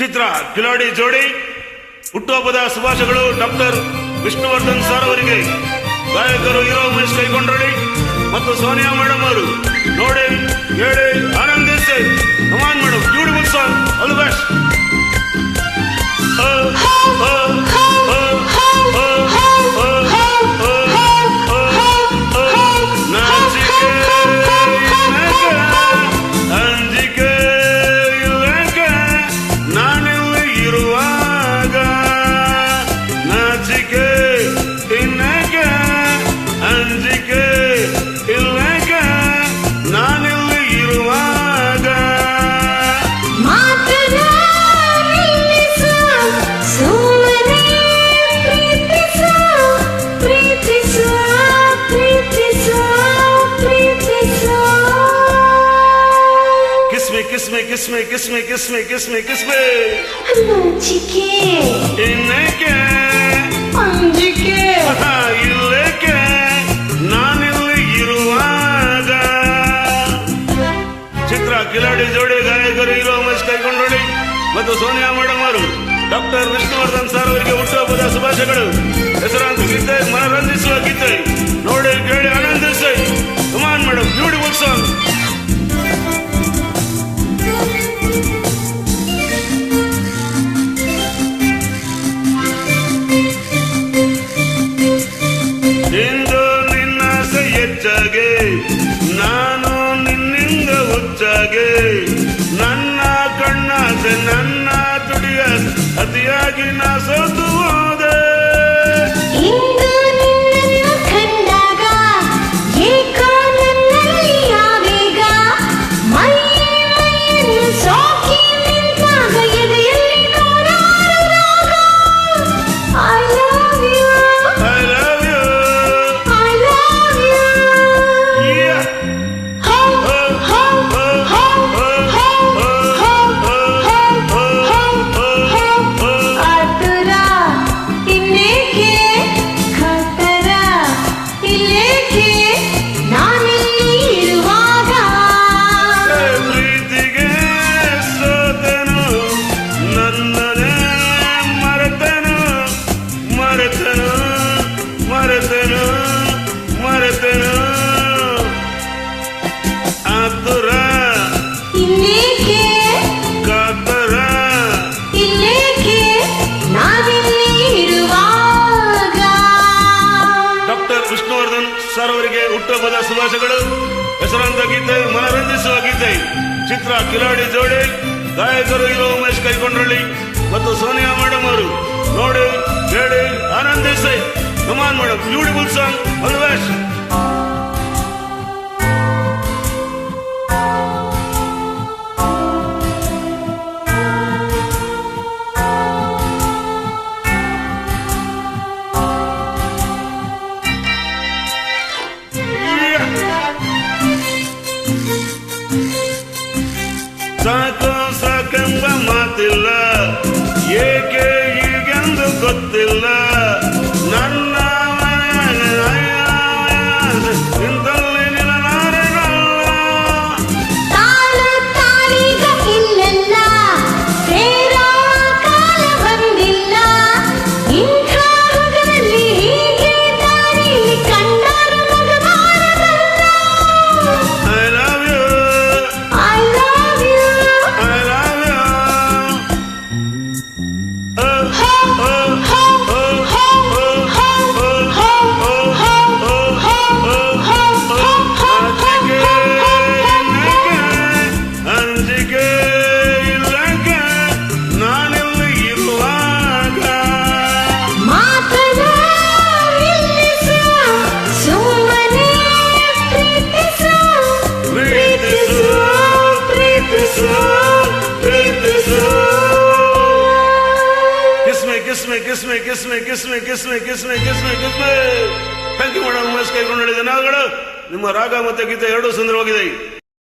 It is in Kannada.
ಚಿತ್ರ ಕಿಲಾಡಿ ಜೋಡಿ ಹುಟ್ಟುಹಬ್ಬದ ಶುಭಾಶಯಗಳು, ಡಾಕ್ಟರ್ ವಿಷ್ಣುವರ್ಧನ್ ಸರ್ ಅವರಿಗೆ. ಗಾಯಕರು, ಹೀರೋ ಉಮೇಶ್ ಕೈಗೊಂಡ್ರಳಿ ಮತ್ತು ಸೋನಿಯಾ ಮೇಡಮ್ ಅವರು. ನೋಡಿ, ಹೇಳಿ, ಆನಂದಿಸಿ. Come on madam beautiful song all the best ಕಿಸ್ಮೆ ಕಿಸ್ಮೆ ಕಿಸ್ಮೆ ಕಿಸ್ಮೆ ಕಿಸ್ಮೆ ಕಿಸ್ಮೆ ನಾಚಿಕೆ, ಇನ್ನಕ್ಕೆ ಅಂಜಿಕೆ, ಇಲ್ಲಕ್ಕೆ ನಾನಿಲ್ಲಿ ಇರುವಾಗ ಚಿತ್ರ ಕಿಲಾಡಿ ಜೋಡಿ ಗಾಯಕರು ಹೀರೋ ಉಮೇಶ್ ಕೈಗೊಂಡೋಡಿ ಮತ್ತು ಸೋನಿಯಾ ಮೇಡಮ್ ಅವರು ಡಾಕ್ಟರ್ ವಿಷ್ಣುವರ್ಧನ್ ಸರ್ ಅವರಿಗೆ ಹುಟ್ಟುಹಬ್ಬದ ಶುಭಾಶಯಗಳು ಹೆಸರಾಂತ ಗೀತೆ ಮನರಂಜಿಸುವ ಗೀತೆ ನೋಡಿ ಕೇಳಿ ಆನಂದಿಸಿ Kumar madam beautiful Vishnuvardhan sir ಅವರಿಗೆ ಹುಟ್ಟುಹಬ್ಬದ ಶುಭಾಶಯಗಳು. ಹೆಸರಾಂತ ಗೀತೆ, ಮನರಂಜಿಸುವ ಗೀತೆ. ಚಿತ್ರ ಕಿಲಾಡಿ ಜೋಡಿ. ಗಾಯಕರು ಇರುವ ಉಮೇಶ್ ಕೈಗೊಂಡ್ರಳ್ಳಿ ಮತ್ತು ಸೋನಿಯಾ ಮೇಡಮ್ ಅವರು. ನೋಡಿ ಹೇಳಿ ಆನಂದಿಸಿ. Come on madam beautiful song ಸಾಕು the love. ಕಿಸ್ಮೆ ಕಿಸ್ಮೆ ಕಿಸ್ಮೆ ಕಿಸ್ಮೆ ಕಿಸ್ಮೆ ಕಿಸ್ಮೆ ಕಿಸ್ಮೆ ಥ್ಯಾಂಕ್ ಯು ಮೇಡಮ್ ಉಮೇಶ್ ಕೈಗೊಂಡಿದೆ ನಾವುಗಳು ನಿಮ್ಮ ರಾಗ ಮತ್ತು ಗೀತೆ ಎರಡೂ ಸುಂದರವಾಗಿದೆ.